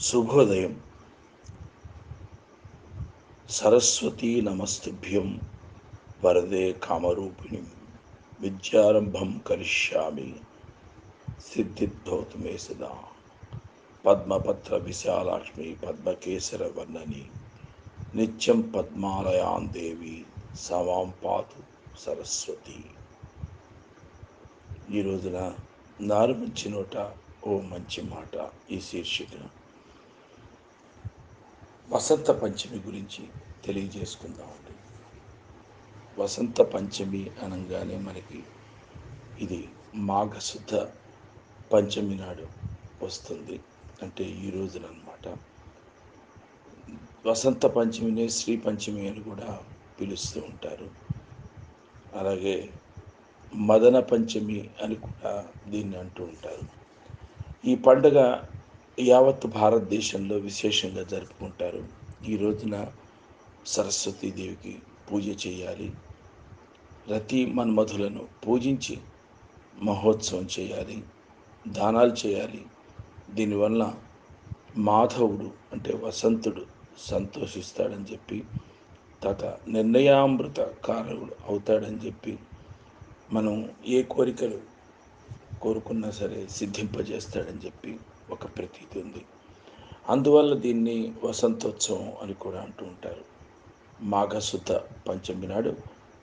శుభోదయం. సరస్వతీ నమస్తుభ్యం. వరదే కామరూపిణి. విద్యారంభం కరిష్యామి. సిద్ధిద్భవతు మే సదా. పద్మపత్ర విశాలాక్ష్మి పద్మకేసర వర్ణని నిత్యం పద్మాలయాన్ దేవి సమాం పాతు సరస్వతి. ఈ రోజున నారు మంచి నోట ఓ మంచి మాట ఈ శీర్షిక వసంత పంచమి గురించి తెలియజేసుకుందామండి వసంత పంచమి అనగానే మనకి ఇది మాఘశుద్ధ పంచమి నాడు వస్తుంది. అంటే ఈ రోజునమాట వసంత పంచమినే శ్రీ పంచమి అని కూడా పిలుస్తూ ఉంటారు. అలాగే మదన పంచమి అని కూడా దీన్ని అంటూ ఉంటారు. ఈ పండుగ యావత్ భారతదేశంలో విశేషంగా జరుపుకుంటారు. ఈ రోజున సరస్వతీదేవికి పూజ చేయాలి. రతి మన్మధులను పూజించి మహోత్సవం చేయాలి. దానాలు చేయాలి. దీనివల్ల మాధవుడు అంటే వసంతుడు సంతోషిస్తాడని చెప్పి తత నిర్ణయామృత కారకుడు అవుతాడని చెప్పి మనం ఏ కోరికలు కోరుకున్నా సరే సిద్ధింపజేస్తాడని చెప్పి ఒక ప్రతీతి ఉంది. అందువల్ల దీన్ని వసంతోత్సవం అని కూడా అంటూ ఉంటారు. మాఘశుద్ధ పంచమి నాడు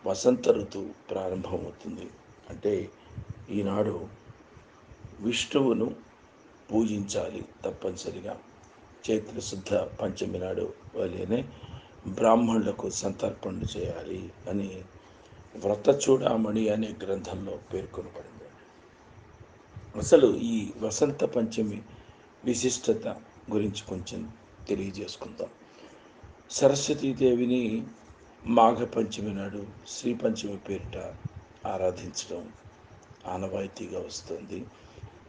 వసంత ఋతువు ప్రారంభమవుతుంది. అంటే ఈనాడు విష్ణువును పూజించాలి తప్పనిసరిగా. చైత్రశుద్ధ పంచమి నాడు వలెనే బ్రాహ్మణులకు సంతర్పణ చేయాలి అని వ్రత చూడామణి అనే గ్రంథంలో పేర్కొనబడింది. అసలు ఈ వసంత పంచమి విశిష్టత గురించి కొంచెం తెలియజేసుకుందాం. సరస్వతీదేవిని మాఘ పంచమి నాడు శ్రీ పంచమి పేరిట ఆరాధించడం ఆనవాయితీగా వస్తుంది.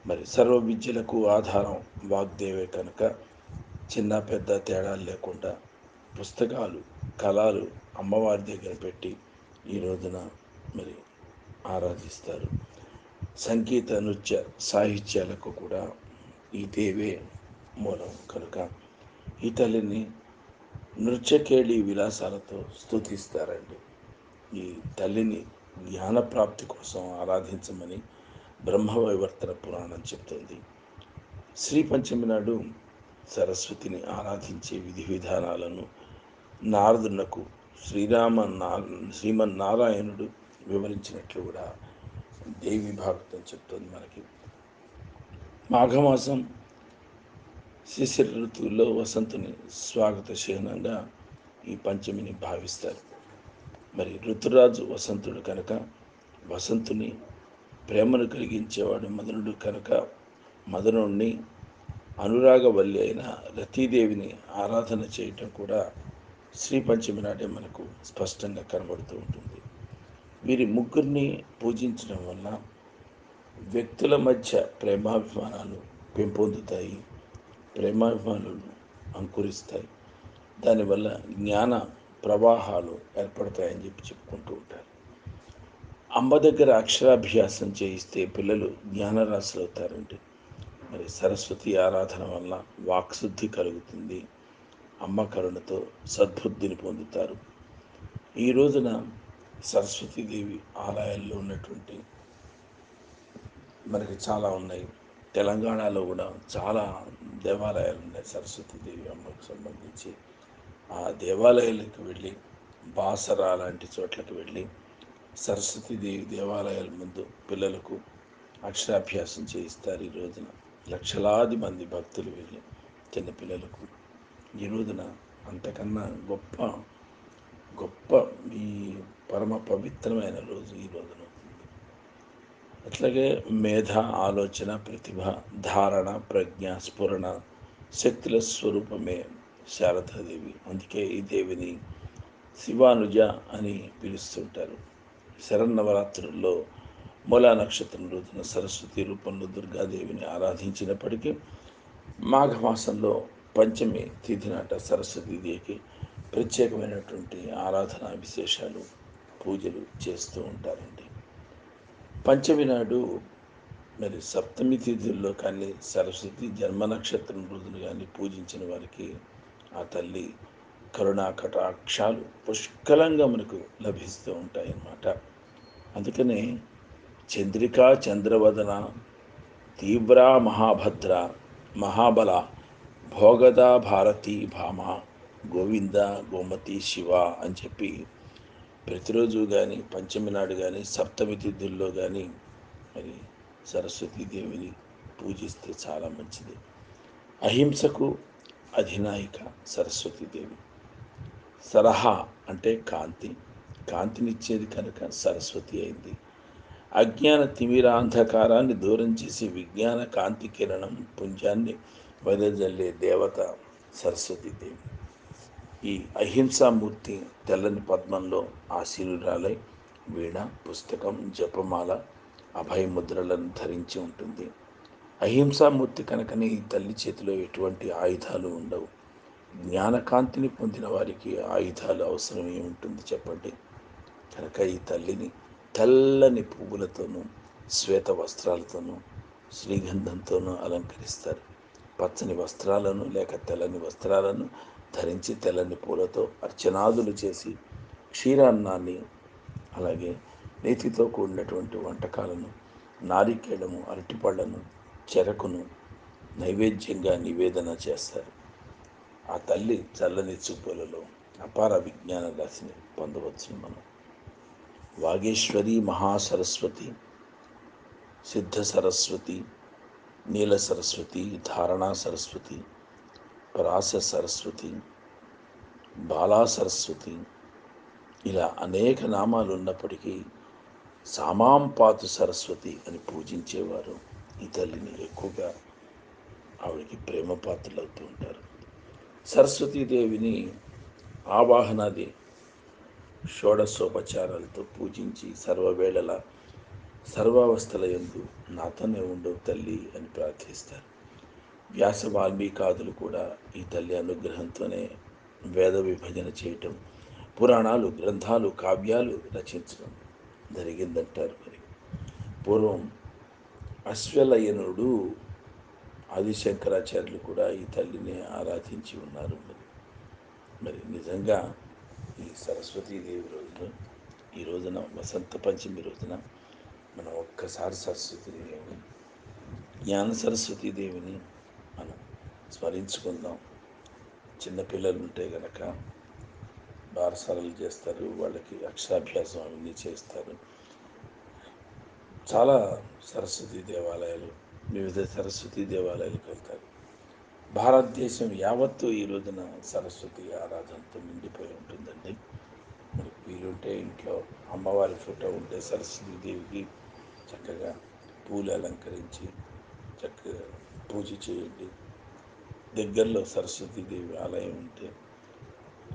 మరి సర్వ విద్యలకు ఆధారం వాగ్దేవే కనుక చిన్న పెద్ద తేడాలు లేకుండా పుస్తకాలు కళలు అమ్మవారి దగ్గర పెట్టి ఈ రోజున మరి ఆరాధిస్తారు. సంగీత నృత్య సాహిత్యాలకు కూడా ఈ దేవే మూలం. కనుక ఈ తల్లిని నృత్యకేళి విలాసాలతో స్తుతిస్తారండి. ఈ తల్లిని జ్ఞానప్రాప్తి కోసం ఆరాధించమని బ్రహ్మవైవర్తన పురాణం చెప్తుంది. శ్రీ పంచమి నాడు సరస్వతిని ఆరాధించే విధి విధానాలను నారదునకు శ్రీరామ నా శ్రీమన్నారాయణుడు వివరించినట్లు కూడా దేవి భాగవతం చెప్తుంది మనకి. మాఘమాసం శిశిర ఋతువులో వసంతుని స్వాగత చిహ్నంగా ఈ పంచమిని భావిస్తారు. మరి ఋతురాజు వసంతుడు కనుక వసంతుని ప్రేమను కలిగించేవాడు మదనుడు కనుక మదనుడిని అనురాగవల్లి అయిన రతీదేవిని ఆరాధన చేయటం కూడా శ్రీ పంచమి నాటే మనకు స్పష్టంగా కనబడుతూ ఉంటుంది. వీరి ముగ్గురిని పూజించడం వల్ల వ్యక్తుల మధ్య ప్రేమాభిమానాలు పెంపొందుతాయి ప్రేమాభిమానాలు అంకురిస్తాయి. దానివల్ల జ్ఞాన ప్రవాహాలు ఏర్పడతాయని చెప్పి చెప్పుకుంటూ ఉంటారు. అమ్మ దగ్గర అక్షరాభ్యాసం చేయిస్తే పిల్లలు జ్ఞానరాశులు అవుతారండి. మరి సరస్వతి ఆరాధన వల్ల వాక్శుద్ధి కలుగుతుంది. అమ్మ కరుణతో సద్బుద్ధిని పొందుతారు. ఈ రోజున సరస్వతీదేవి ఆలయాల్లో ఉన్నటువంటి మనకి చాలా ఉన్నాయి. తెలంగాణలో కూడా చాలా దేవాలయాలు ఉన్నాయి సరస్వతీదేవి అమ్మకు సంబంధించి. ఆ దేవాలయాలకు వెళ్ళి బాసరా లాంటి చోట్లకు వెళ్ళి సరస్వతీదేవి దేవాలయాల ముందు పిల్లలకు అక్షరాభ్యాసం చేయిస్తారు. ఈ రోజున లక్షలాది మంది భక్తులు వెళ్ళి చిన్నపిల్లలకు ఈ రోజున అంతకన్నా గొప్ప గొప్ప ఈ పరమ పవిత్రమైన రోజు ఈ రోజున. అట్లాగే మేధ ఆలోచన ప్రతిభ ధారణ ప్రజ్ఞ స్ఫురణ శక్తుల స్వరూపమే శారదాదేవి. అందుకే ఈ దేవిని శివానుజ అని పిలుస్తుంటారు. శరన్నవరాత్రుల్లో మూలా నక్షత్రం రోజున సరస్వతి రూపంలో దుర్గాదేవిని ఆరాధించినప్పటికీ మాఘమాసంలో పంచమి తిథి నాట సరస్వతీదేవికి ప్రత్యేకమైనటువంటి ఆరాధన విశేషాలు పూజలు చేస్తూ ఉంటారండి. పంచమి నాడు మరి సప్తమి తిథుల్లో కానీ సరస్వతి జన్మ నక్షత్రం రోజులు కానీ పూజించిన వారికి ఆ తల్లి కరుణా కటాక్షాలు పుష్కలంగా మనకు లభిస్తూ ఉంటాయన్నమాట. అందుకనే చంద్రికా చంద్రవదన తీవ్ర మహాభద్ర మహాబల భోగదా భారతి భామ గోవింద గోమతి శివ అని చెప్పి ప్రతిరోజు కానీ పంచమి నాడు కానీ సప్తమి తిథుల్లో కానీ మరి సరస్వతీదేవిని పూజిస్తే చాలా మంచిది. అహింసకు అధినాయిక సరస్వతీదేవి. సరహా అంటే కాంతి. కాంతినిచ్చేది కనుక సరస్వతి అయింది. అజ్ఞాన తిమిరాంధకారాన్ని దూరం చేసి విజ్ఞాన కాంతి కిరణం పుంజాన్ని వదజల్లే దేవత సరస్వతీదేవి. ఈ అహింసామూర్తి తెల్లని పద్మంలో ఆశీనురాలై వీణ పుస్తకం జపమాల అభయముద్రలను ధరించి ఉంటుంది. అహింసామూర్తి కనుకనే ఈ తల్లి చేతిలో ఎటువంటి ఆయుధాలు ఉండవు. జ్ఞానకాంతిని పొందిన వారికి ఆయుధాలు అవసరం ఏముంటుంది చెప్పండి. కనుక ఈ తల్లిని తెల్లని పువ్వులతోనూ శ్వేత వస్త్రాలతోనూ శ్రీగంధంతోనూ అలంకరిస్తారు. పచ్చని వస్త్రాలను లేక తెల్లని వస్త్రాలను ధరించి తెల్లని పూలతో అర్చనాదులు చేసి క్షీరాన్నాన్ని అలాగే నేతితో కూడినటువంటి వంటకాలను నారికేళము అరటిపళ్ళను చెరకును నైవేద్యంగా నివేదన చేస్తారు. ఆ తల్లి చల్లని చూపులలో అపార విజ్ఞాన రాశిని పొందవచ్చు మనం. వాగేశ్వరి మహాసరస్వతి సిద్ధ సరస్వతి నీల సరస్వతి ధారణా సరస్వతి రాస సరస్వతి బాలా సరస్వతి ఇలా అనేక నామాలు ఉన్నప్పటికీ సామాంపాతు సరస్వతి అని పూజించేవారు ఈ తల్లిని ఎక్కువగా ఆవిడకి ప్రేమ పాత్రలవుతూ ఉంటారు. సరస్వతీదేవిని ఆవాహనాది షోడశోపచారాలతో పూజించి సర్వవేళల సర్వావస్థల ఎందు నాతోనే ఉండవు తల్లి అని ప్రార్థిస్తారు. వ్యాస వాల్మీకాదులు కూడా ఈ తల్లి అనుగ్రహంతోనే వేద విభజన చేయటం పురాణాలు గ్రంథాలు కావ్యాలు రచించడం జరిగిందంటారు మరి. పూర్వం అశ్వలయనుడు ఆదిశంకరాచార్యులు కూడా ఈ తల్లిని ఆరాధించి ఉన్నారు మరి. మరి నిజంగా ఈ సరస్వతీదేవి రోజున ఈ రోజున వసంత పంచమి రోజున మనం ఒక్కసారి సరస్వతీదేవిని జ్ఞాన సరస్వతీదేవిని మనం స్మరించుకుందాం. చిన్నపిల్లలు ఉంటే గనక బారసాలలు చేస్తారు వాళ్ళకి అక్షరాభ్యాసం అవన్నీ చేస్తారు. చాలా సరస్వతీ దేవాలయాలు వివిధ సరస్వతీ దేవాలయాలకు వెళ్తారు. భారతదేశం యావత్తు ఈ రోజున సరస్వతి ఆరాధనతో నిండిపోయి ఉంటుందండి. మరి వీలుంటే ఇంట్లో అమ్మవారి ఫోటో ఉంటే సరస్వతీదేవికి చక్కగా పూలు అలంకరించి చక్కగా పూజ చేయండి. దగ్గరలో సరస్వతీదేవి ఆలయం ఉంటే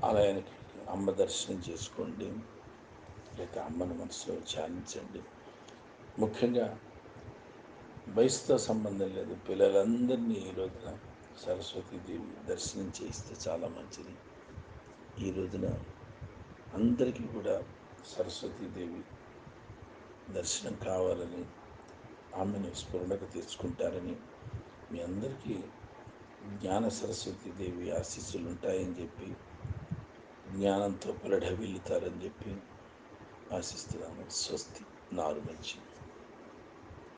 ఆలయానికి అమ్మ దర్శనం చేసుకోండి. లేక అమ్మను మనసులో ధ్యానించండి. ముఖ్యంగా వయసుతో సంబంధం లేదు. పిల్లలందరినీ ఈ రోజున సరస్వతీదేవి దర్శనం చేయిస్తే చాలా మంచిది. ఈ రోజున అందరికీ కూడా సరస్వతీదేవి దర్శనం కావాలని ఆమెను స్ఫురణకు తెచ్చుకుంటారని మీ అందరికీ జ్ఞాన సరస్వతీదేవి ఆశీస్సులు ఉంటాయని చెప్పి జ్ఞానంతో పలఢ వెళ్తారని చెప్పి ఆశిస్తున్నాను. స్వస్తి. నారు మంచి